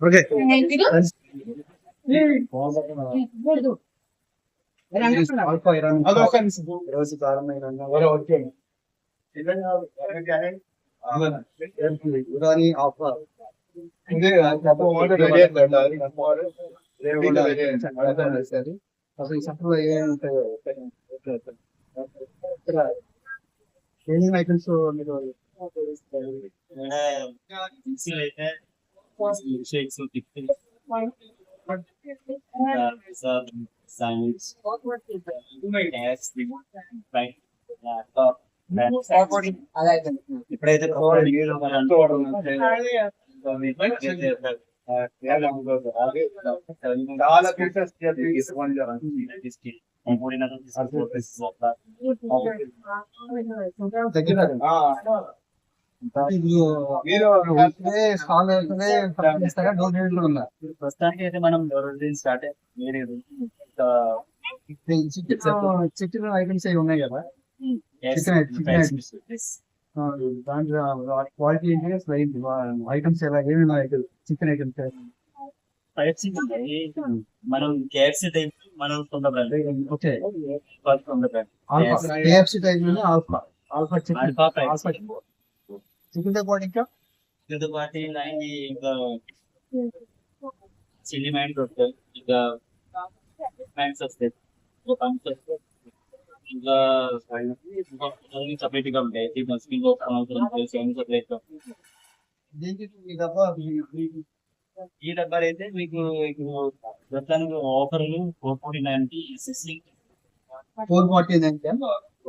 Okay. ఉదాని offer. అసలు ఈ ఏమేమి ఐటమ్స్ మీరు షేక్స్ శాండ్విచ్ ఇప్పుడైతే చాలా ఫీచర్స్ తీసుకోండి దగ్గర మీరు స్ట్రాంగ్ ప్రస్తుతానికి అయితే మనం స్టార్ట్ చికెన్ ఐటమ్స్ అవి ఉన్నాయి కదా? ఆ, దాంట్లో క్వాలిటీ ఏంటి ఐటమ్స్ ఎలా ఏమి చికెన్ ఐటమ్స్ మనం కేఎఫ్సి టైప్ మనం సొంత బ్రాండ్ ఓకే సొంత brand KFC type alpha alpha chicken alpha. Alpha chicken తో పాటు ఇంకా దీంతో పాటు లైన్ ఇంకా చిల్లీ మైండ్ వస్తాయి ఇంకా మైండ్స్ వస్తాయి మైండ్స్ వస్తాయి ఇంకా సపరేట్ గా ఉంటాయి ఈ మస్కిన్ సపరేట్ గా దేనికి ఈ డబ్బా ఈ డబ్బాలు అయితే మీకు ఇప్పుడు ప్రస్తుతానికి ఆఫర్లు ఫోర్ ఫోర్టీ నైన్ కి sixty four forty nine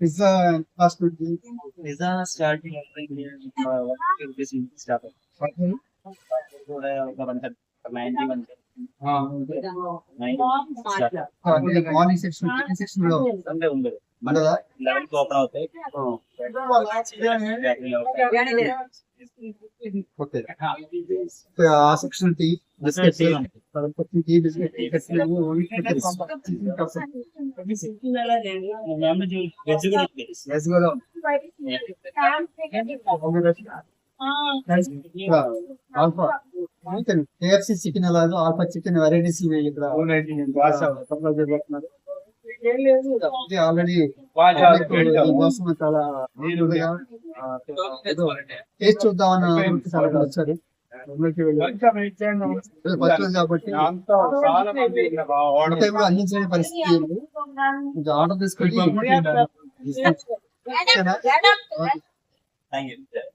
pizza cost pizza starting rupees start కూడా ఒక one ninety one morning section సెక్షన్లో. అంటే ఉండదు. ఉండదా? లెవెన్ ఓపెన్ అవుతాయి. ఓకే ఆ section tea biscuits KFC chicken ఎలాగో ఆల్ఫా చికెన్ వెరైటీస్ ఇక్కడ ఆల్రెడీ చాలా టేస్ట్ చూద్దామని చాలా వచ్చారు అందించలేని పరిస్థితి ఆర్డర్ you.